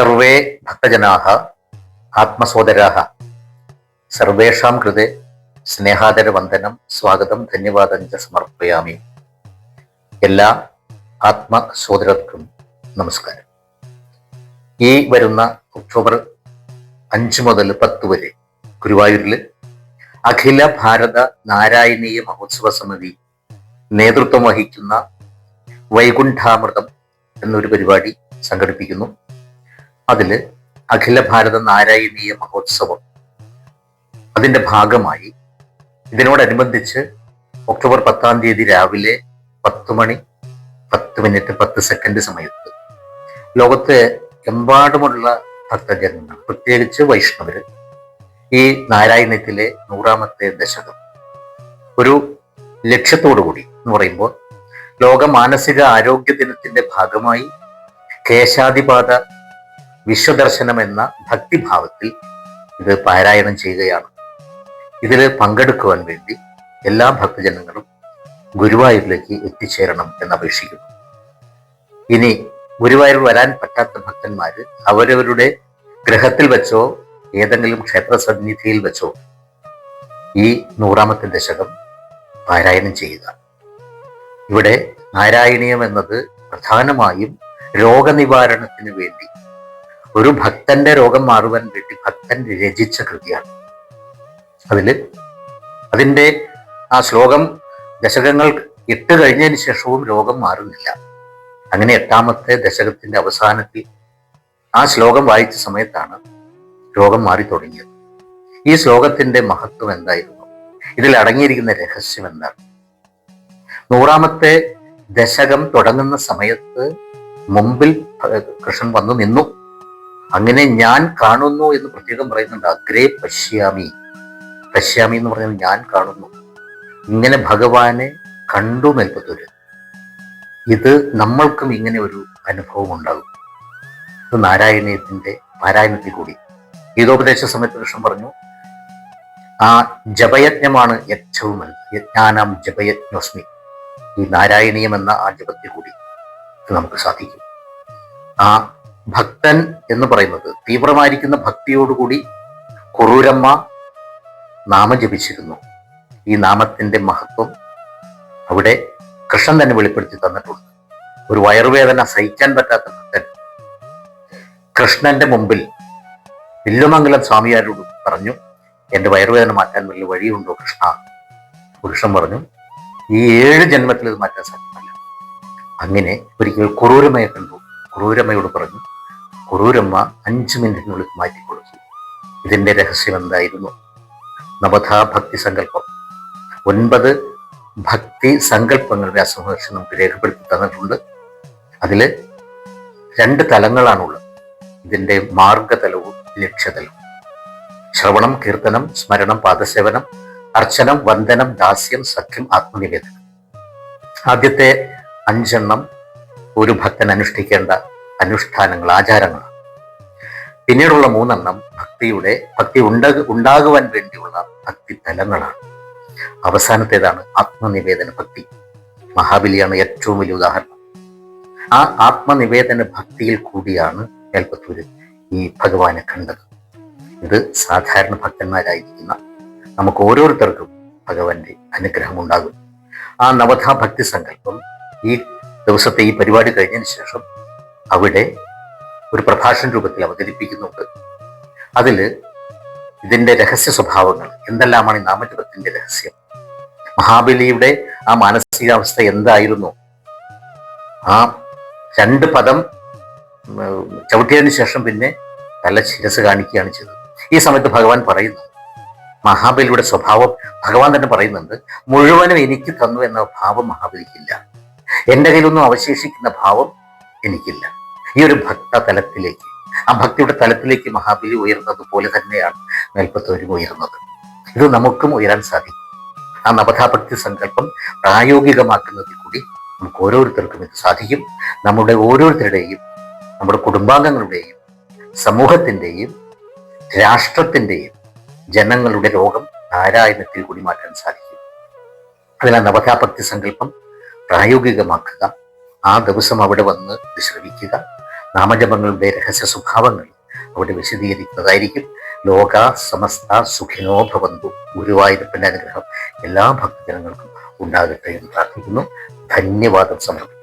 Survey ഭക്തജനാഹ ആത്മസോദരാഹ സർവേഷാം കൃതെ സ്നേഹാദരവന്ദനം സ്വാഗതം ധന്യവാദം ച സമർപ്പയാമി. എല്ലാ ആത്മസോദരർക്കും നമസ്കാരം. ഈ വരുന്ന ഒക്ടോബർ അഞ്ച് മുതൽ പത്ത് വരെ ഗുരുവായൂരിൽ അഖില ഭാരത നാരായണീയ മഹോത്സവ സമിതി നേതൃത്വം വഹിക്കുന്ന വൈകുണ്ഠാമൃതം എന്നൊരു പരിപാടി സംഘടിപ്പിക്കുന്നു. അതിൽ അഖില ഭാരത നാരായണീയ മഹോത്സവം. അതിന്റെ ഭാഗമായി ഇതിനോടനുബന്ധിച്ച് ഒക്ടോബർ പത്താം തീയതി രാവിലെ പത്ത് മണി പത്ത് മിനിറ്റ് പത്ത് സെക്കൻഡ് സമയത്ത് ലോകത്തെ എമ്പാടുമുള്ള ഭക്തജനങ്ങൾ പ്രത്യേകിച്ച് വൈഷ്ണവർ ഈ നാരായണത്തിലെ നൂറാമത്തെ ദശകം. ഒരു ലക്ഷ്യത്തോടു കൂടി എന്ന് പറയുമ്പോൾ ലോക മാനസിക ആരോഗ്യ ദിനത്തിന്റെ ഭാഗമായി കേശാദിപാത വിശ്വദർശനം എന്ന ഭക്തിഭാവത്തിൽ ഇത് പാരായണം ചെയ്യുകയാണ്. ഇതിൽ പങ്കെടുക്കുവാൻ വേണ്ടി എല്ലാ ഭക്തജനങ്ങളും ഗുരുവായൂരിലേക്ക് എത്തിച്ചേരണം എന്ന് അപേക്ഷിക്കുന്നു ഇനി ഗുരുവായൂർ വരാൻ പറ്റാത്ത ഭക്തന്മാർ അവരവരുടെ ഗ്രഹത്തിൽ വെച്ചോ ഏതെങ്കിലും ക്ഷേത്ര സന്നിധിയിൽ വെച്ചോ ഈ നൂറാമത്തെ ദശകം പാരായണം ചെയ്യുക. ഇവിടെ നാരായണീയം എന്നത് പ്രധാനമായും രോഗനിവാരണത്തിന് വേണ്ടി ഒരു ഭക്തന്റെ രോഗം മാറുവാൻ വേണ്ടി ഭക്തൻ രചിച്ച കൃതിയാണ്. അതിൽ അതിന്റെ ആ ശ്ലോകം ദശകങ്ങൾ ഇട്ട് കഴിഞ്ഞതിന് ശേഷവും രോഗം മാറുന്നില്ല. അങ്ങനെ എട്ടാമത്തെ ദശകത്തിന്റെ അവസാനത്തിൽ ആ ശ്ലോകം വായിച്ച സമയത്താണ് രോഗം മാറി തുടങ്ങിയത്. ഈ ശ്ലോകത്തിന്റെ മഹത്വം എന്തായിരുന്നു? ഇതിൽ അടങ്ങിയിരിക്കുന്ന രഹസ്യം എന്താണ്? നൂറാമത്തെ ദശകം തുടങ്ങുന്ന സമയത്ത് മുമ്പിൽ കൃഷ്ണൻ വന്നു നിന്നു. അങ്ങനെ ഞാൻ കാണുന്നു എന്ന് പ്രത്യേകം പറയുന്നുണ്ട്. അഗ്രേ പശ്യാമി. പശ്യാമി എന്ന് പറയുന്നത് ഞാൻ കാണുന്നു. ഇങ്ങനെ ഭഗവാനെ കണ്ടു നൽകത്തൊരു ഇത് നമ്മൾക്കും ഇങ്ങനെ ഒരു അനുഭവം ഉണ്ടാകും. ഇത് നാരായണീയത്തിന്റെ പാരായണത്തിൽ കൂടി. ഗീതോപദേശ സമയത്ത് കൃഷ്ണൻ പറഞ്ഞു ആ ജപയജ്ഞമാണ് വലുത്. യജ്ഞാനാം ജപയജ്ഞോസ്മി. ഈ നാരായണീയം എന്ന ആ ജപത്തിൽ കൂടി നമുക്ക് സാധിക്കും. ആ ഭക്തൻ എന്ന് പറയുന്നത് തീവ്രമായിരിക്കുന്ന ഭക്തിയോടുകൂടി കുറൂരമ്മ നാമം ജപിച്ചിരുന്നു. ഈ നാമത്തിന്റെ മഹത്വം അവിടെ കൃഷ്ണൻ തന്നെ വെളിപ്പെടുത്തി തന്നിട്ടുണ്ട്. ഒരു വയറുവേദന സഹിക്കാൻ പറ്റാത്ത ഭക്തൻ. കൃഷ്ണന്റെ മുമ്പിൽ വില്ലുമംഗലം സ്വാമിയാരോട് പറഞ്ഞു എന്റെ വയറുവേദന മാറ്റാൻ വലിയ വഴിയുണ്ടോ കൃഷ്ണ? പുരുഷൻ പറഞ്ഞു ഈ ഏഴ് ജന്മത്തിൽ ഇത് മാറ്റാൻ സാധ്യമല്ല. അങ്ങനെ ഒരിക്കൽ കുറൂരമയെ കണ്ടു. കുറൂരമ്മയോട് പറഞ്ഞു കുറൂരമ്മ അഞ്ചു മിനിറ്റിനുള്ളിൽ മാറ്റിക്കൊടുത്തു. ഇതിന്റെ രഹസ്യം എന്തായിരുന്നു? നവതാ ഭക്തി സങ്കല്പം. ഒൻപത് ഭക്തി സങ്കല്പങ്ങളുടെ അസമഹർഷം നമുക്ക് രേഖപ്പെടുത്തി തന്നിട്ടുണ്ട്. അതിൽ രണ്ട് തലങ്ങളാണുള്ളത്. ഇതിന്റെ മാർഗതലവും ലക്ഷ്യതലവും. ശ്രവണം കീർത്തനം സ്മരണം പാദസേവനം അർച്ചനം വന്ദനം ദാസ്യം സഖ്യം ആത്മനിവേദനം. ആദ്യത്തെ അഞ്ചെണ്ണം ഒരു ഭക്തൻ അനുഷ്ഠിക്കേണ്ട അനുഷ്ഠാനങ്ങൾ ആചാരങ്ങളാണ് പിന്നീടുള്ള മൂന്നെണ്ണം ഭക്തിയുടെ ഭക്തി ഉണ്ട ഉണ്ടാകുവാൻ വേണ്ടിയുള്ള ഭക്തി തലങ്ങളാണ് അവസാനത്തേതാണ് ആത്മനിവേദന ഭക്തി. മഹാബലിയാണ് ഏറ്റവും വലിയ ഉദാഹരണം. ആ ആത്മനിവേദന ഭക്തിയിൽ കൂടിയാണ് മേൽപ്പത്തൂര് ഈ ഭഗവാനെ കണ്ടത്. ഇത് സാധാരണ ഭക്തന്മാരായിരിക്കുന്ന നമുക്ക് ഓരോരുത്തർക്കും ഭഗവാന്റെ അനുഗ്രഹം ഉണ്ടാകും. ആ നവധാ ഭക്തി സങ്കല്പം ഈ ദിവസത്തെ ഈ പരിപാടി കഴിഞ്ഞതിന് ശേഷം അവിടെ ഒരു പ്രഭാഷണ രൂപത്തിൽ അവതരിപ്പിക്കുന്നുണ്ട്. അതിൽ ഇതിന്റെ രഹസ്യ സ്വഭാവങ്ങൾ എന്തെല്ലാമാണ് ഈ നാമജപത്തിന്റെ രഹസ്യം? മഹാബലിയുടെ ആ മാനസികാവസ്ഥ എന്തായിരുന്നു? ആ രണ്ട് പദം ചവിട്ടിയതിന് ശേഷം പിന്നെ നല്ല ശിരസ് കാണിക്കുകയാണ് ചെയ്തത്. ഈ സമയത്ത് ഭഗവാൻ പറയുന്നു മഹാബലിയുടെ സ്വഭാവം ഭഗവാൻ തന്നെ പറയുന്നുണ്ട് മുഴുവനും എനിക്ക് തന്നു എന്ന ഭാവം മഹാബലിക്കില്ല. എന്റെ കയ്യിലൊന്നും അവശേഷിക്കുന്ന ഭാവം എനിക്കില്ല. ഈ ഒരു ഭക്ത തലത്തിലേക്ക് ആ ഭക്തിയുടെ തലത്തിലേക്ക് മഹാബലി ഉയർന്നത് പോലെ തന്നെയാണ് മേൽപ്പത്തവരും ഉയർന്നത്. ഇത് നമുക്കും ഉയരാൻ സാധിക്കും. ആ നവതാഭക്തി സങ്കല്പം പ്രായോഗികമാക്കുന്നതിൽ കൂടി നമുക്ക് ഓരോരുത്തർക്കും ഇത് സാധിക്കും. നമ്മുടെ ഓരോരുത്തരുടെയും നമ്മുടെ കുടുംബാംഗങ്ങളുടെയും സമൂഹത്തിന്റെയും രാഷ്ട്രത്തിന്റെയും ജനങ്ങളുടെ രോഗം നാരായണത്തിൽ കൂടി മാറ്റാൻ സാധിക്കും. അതിനാൽ നവതാഭക്തി സങ്കല്പം പ്രായോഗികമാക്കുക. ആ ദിവസം അവിടെ വന്ന് വിശ്രമിക്കുക നാമജപങ്ങളുടെ രഹസ്യ സ്വഭാവങ്ങൾ അവിടെ വിശദീകരിക്കുന്നതായിരിക്കും. ലോക സമസ്ത സുഖിനോ ഭവന്തു ഗുരുവായൂരപ്പന്റെ അനുഗ്രഹം എല്ലാ ഭക്തജനങ്ങൾക്കും ഉണ്ടാകട്ടെ എന്ന് പ്രാർത്ഥിക്കുന്നു. ധന്യവാദം സമർപ്പിക്കുന്നു.